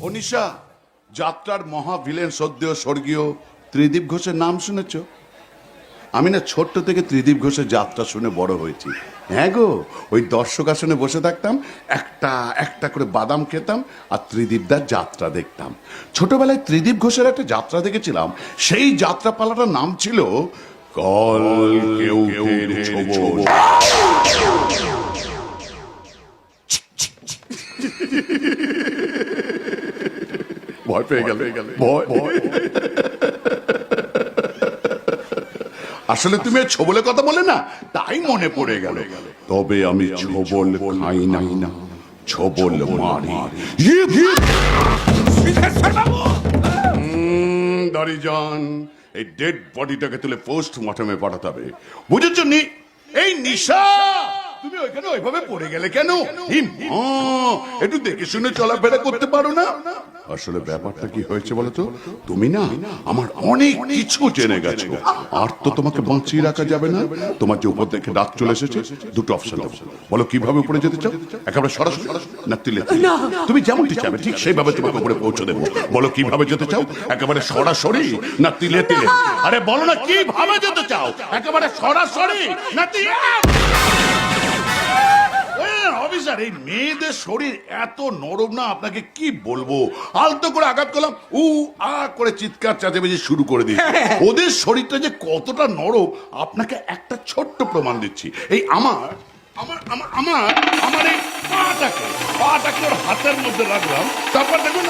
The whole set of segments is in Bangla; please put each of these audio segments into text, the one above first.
অনিশা, যাত্রার মহা ভিলেন সদ্য স্বর্গীয় ত্রিদীপ ঘোষের নাম শুনেছ? আমি না ছোট্ট থেকে ত্রিদীপ ঘোষের যাত্রা শুনে বড় হয়েছি। হ্যাঁ গো, ওই দর্শক আসনে বসে থাকতাম, একটা একটা করে বাদাম খেতাম আর ত্রিদীপদার যাত্রা দেখতাম। ছোটবেলায় ত্রিদীপ ঘোষের একটা যাত্রা দেখেছিলাম। সেই যাত্রা পালাটার নাম ছিল, কল কেউ কেউ ছোবল। ভয় পেয়ে গেল। ভয় আসলে তুমি এই ছবলের কথা বলে না তাই মনে পড়ে গেল। তবে আমি ছবল খাই নাই না ছবল মারি। হুম, দাড়িজান এই ডেড বডিটাকে তুলে পোস্ট মর্টমে পাঠাতে হবে। বুঝেছ নি? এই নিশা! তুমি ওইখানে ওইভাবে পড়ে গেলে কেন? একটু দেখে শুনে চলাফেরা করতে পারো না? আসলে ব্যাপারটা কি হয়েছে বলো তো? তুমি না আমার অনেক কিছু জেনে গেছো। আর তো তোমাকে বাঁচিয়ে রাখা যাবে না? তোমার যে উপর থেকে ডাক চলে এসেছে দুটো অপশন দেবো। বলো কীভাবে উপরে যেতে চাও? একেবারে সরাসরি না তিলে তিলে। তুমি যেমনটি চাবে ঠিক সেইভাবে তোমাকে উপরে পৌঁছে দেবো। বলো কীভাবে যেতে চাও? একেবারে সরাসরি না তিলে তিলে। আরে বলো না কীভাবে যেতে চাও? একেবারে সরাসরি না তিলে। অফিসার এই মেয়েদের শরীর এত নরম না আপনাকে কি বলব? আলতো করে আঘাত করলাম উ আ করে চিৎকার চেঁচামেচি শুরু করে দিয়েছে। ওদের শরীরটা যে কতটা নরম আপনাকে একটা ছোট্ট প্রমাণ দিচ্ছি। এই আমার আমার আমার আমার আমার এই পাটাকে পাটাকে ওর হাতের মধ্যে রাখলাম তারপর দেখুন।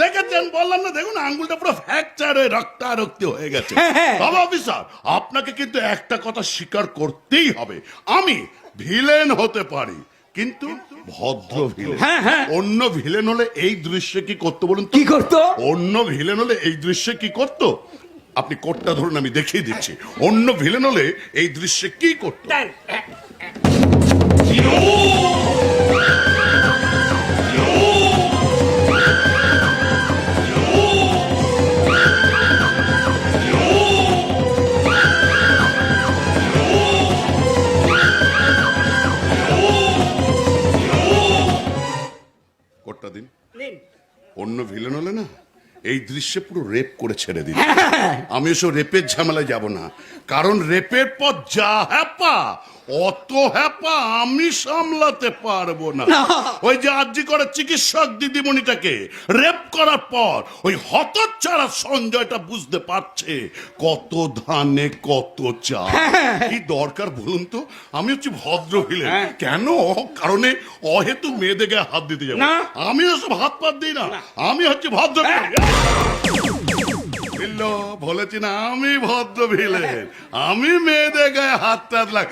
দেখেছেন? বললাম না দেখুন আঙ্গুলটা পুরো ফ্র্যাকচার হয়ে রক্তারক্তি হয়ে গেছে। বাবা অফিসার আপনাকে কিন্তু একটা কথা স্বীকার করতেই হবে। আমি ভিলেন হতে পারি কিন্তু ভদ্র ভিলেন। হ্যাঁ, হ্যাঁ। অন্য ভিলেন হলে এই দৃশ্যে কি করতে বলুন কি করতো? অন্য ভিলেন হলে এই দৃশ্যে কি করতো? আপনি কোটটা ধরুন আমি দেখিয়ে দিচ্ছি। অন্য ভিলেন হলে এই দৃশ্যে কি করতো? অন্য ভিলেন হলে না এই দৃশ্যে পুরো রেপ করে ছেড়ে দিন আমি ওসব রেপের ঝামেলায় যাব না। কারণ রেপের পর যা হ্যাপা অত হ্যাপা আমি সামলাতে পারব না। ওই যে আর্জি করে চিকিৎসক দিদিমণিটাকে রেপ করার পর ওই হতচ্ছাড়া সঞ্জয়টা বুঝতে পারছে কত ধানে কত চা। কি দরকার বলুন তো? আমি হচ্ছে ভদ্র ভিলেন। কেন? কারণে অহেতু মেয়েদের গায়ে হাত দিতে যাব। আমি ওসব হাত পাত দিই না। আমি হচ্ছে ভদ্র ভিলেন। বলেছি না আমি ভদ্র ভিলেন আমি মেয়েদের গায়ে হাত টাত লাগ!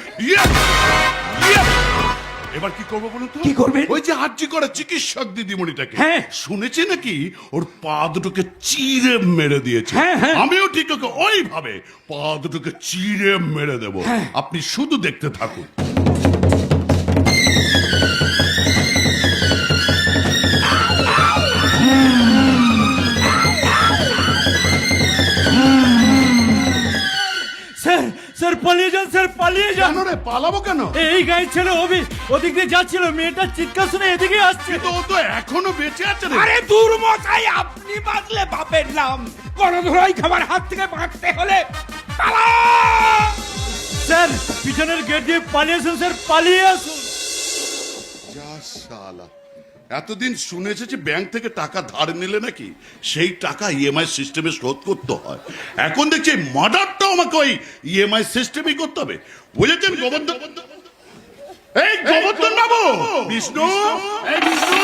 এবার কি করব বলুন তো কি করবেন? ওই যে হার্জি করে চিকিৎসক দিদিমণিটাকে হ্যাঁ। শুনেছি নাকি ওর পা দুটোকে চিড়ে মেরে দিয়েছে হ্যাঁ, হ্যাঁ। আমিও ঠিক ওকে ওইভাবে পা দুটোকে চিরে মেরে দেব হ্যাঁ। আপনি শুধু দেখতে থাকুন স্যার পালিয়ে যান স্যার পালিয়ে যান। কেন রে পালাবো কেন? এই গাড়ির ছেলে অভি ওদিক দিয়ে যাচ্ছিল মেয়েটার চিৎকার শুনে এদিকে আসছে। তো ও তো এখনও বেঁচে আছে রে। আরে দূর মশাই আপনি বাঁচলে বাপের নাম। গণধরাই খাবার হাত থেকে বাঁচতে হলে পালা! স্যার পিছনের গেট দিয়ে পালিয়ে আসুন স্যার পালিয়ে আসুন। যা শালা। এতদিন শুনে যে ব্যাংক থেকে টাকা ধার নিলে নাকি সেই টাকা ইএমআই সিস্টেমে শোধ করতে হয়। এখন দেখছি মার্ডারটাও আমাকে ওই ইএমআই সিস্টেমই করতে হবে। বুঝেছেন গোবর্ধন এই গোবর্ধন বাবু বিষ্ণু! বিষ্ণু!